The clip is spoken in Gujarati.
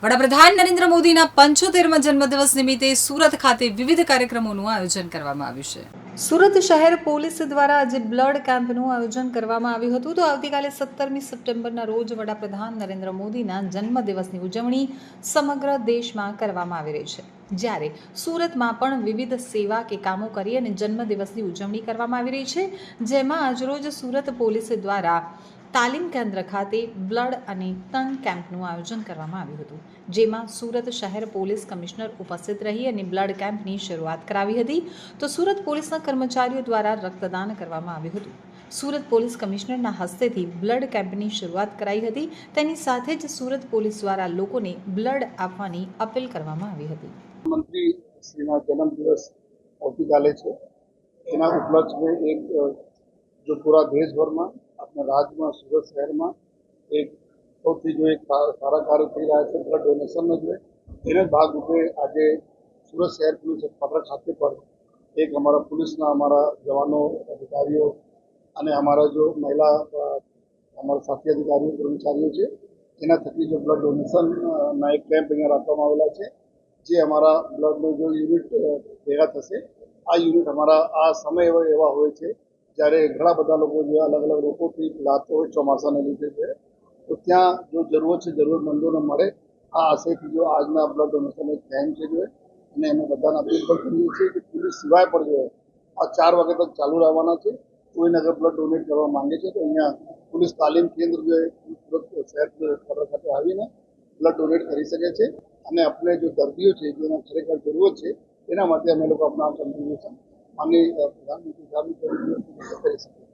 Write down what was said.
વડાપ્રધાન નરેન્દ્ર મોદીના પંચોતેરમા જન્મદિવસ નિમિત્તે સુરત ખાતે વિવિધ કાર્યક્રમોનું આયોજન કરવામાં આવ્યું છે. સુરત શહેર પોલીસ દ્વારા આજે બ્લડ કેમ્પનું આયોજન કરવામાં આવ્યું હતું. તો આવતીકાલે સત્તરમી સપ્ટેમ્બરના રોજ વડાપ્રધાન નરેન્દ્ર મોદીના જન્મદિવસની ઉજવણી સમગ્ર દેશમાં કરવામાં આવી રહી છે. જ્યારે સુરતમાં પણ વિવિધ સેવા કે કામો કરી અને જન્મદિવસની ઉજવણી કરવામાં આવી રહી છે. જેમાં આજરોજ સુરત પોલીસ દ્વારા તાલીમ કેન્દ્ર ખાતે બ્લડ અને ટન કેમ્પનું આયોજન કરવામાં આવ્યું હતું, જેમાં સુરત શહેર પોલીસ કમિશનર ઉપસ્થિત રહી અને બ્લડ કેમ્પની શરૂઆત કરાવી હતી. તો સુરત પોલીસના કર્મચારીઓ દ્વારા રક્તદાન કરવામાં આવ્યું હતું. સુરત પોલીસ કમિશનરના હસ્તેથી બ્લડ કેમ્પની શરૂઆત કરાઈ હતી. તેની સાથે જ સુરત પોલીસ દ્વારા લોકોને બ્લડ આપવાની અપીલ કરવામાં આવી હતી. મંત્રી જન્મદિવસ આવતીકાલે છે. એના ઉપલક્ષમાં એક જો પૂરા દેશભરમાં આપણા રાજ્યમાં સુરત શહેરમાં એક સૌથી જો એક સારા કાર્ય થઈ રહ્યા છે બ્લડ ડોનેશનનો જોઈએ એને ભાગરૂપે આજે સુરત શહેર પોલીસ પાટણ ખાતે પર એક અમારા પોલીસના અમારા જવાનો અધિકારીઓ અને અમારા જો મહિલા અમારા સાથી અધિકારીઓ, કર્મચારીઓ છે, એના થકી જો બ્લડ ડોનેશનના એક કેમ્પ અહીંયા રાખવામાં આવેલા છે, જે અમારા બ્લડનો જો યુનિટ ભેગા થશે, આ યુનિટ અમારા, આ સમય એવા હોય છે જ્યારે ઘણા બધા લોકો જે અલગ અલગ રોગોથી પીડાતો હોય ચોમાસાને લીધે છે, તો ત્યાં જો જરૂરત છે જરૂરતમંદોને મળે, આ આશયથી જો આજના બ્લડ ડોનેશન એક કેમ્પ છે જો, અને અમે બધાને અપીલ પણ કરીએ છીએ કે પોલીસ સિવાય પણ જો આ ચાર વાગે તક ચાલુ રહેવાના છે કોઈને અગર બ્લડ ડોનેટ કરવા માંગે છે, તો અહીંયા પોલીસ તાલીમ કેન્દ્ર જે શહેર ખાતે આવીને બ્લડ ડોનેટ કરી શકે છે. અને આપણે જો દર્દીઓ છે, જેને ખરેખર જરૂરત છે, એના માટે અમે લોકો આપણા કોન્ટ્રીબ્યુશન માનનીય પ્રધાનમંત્રી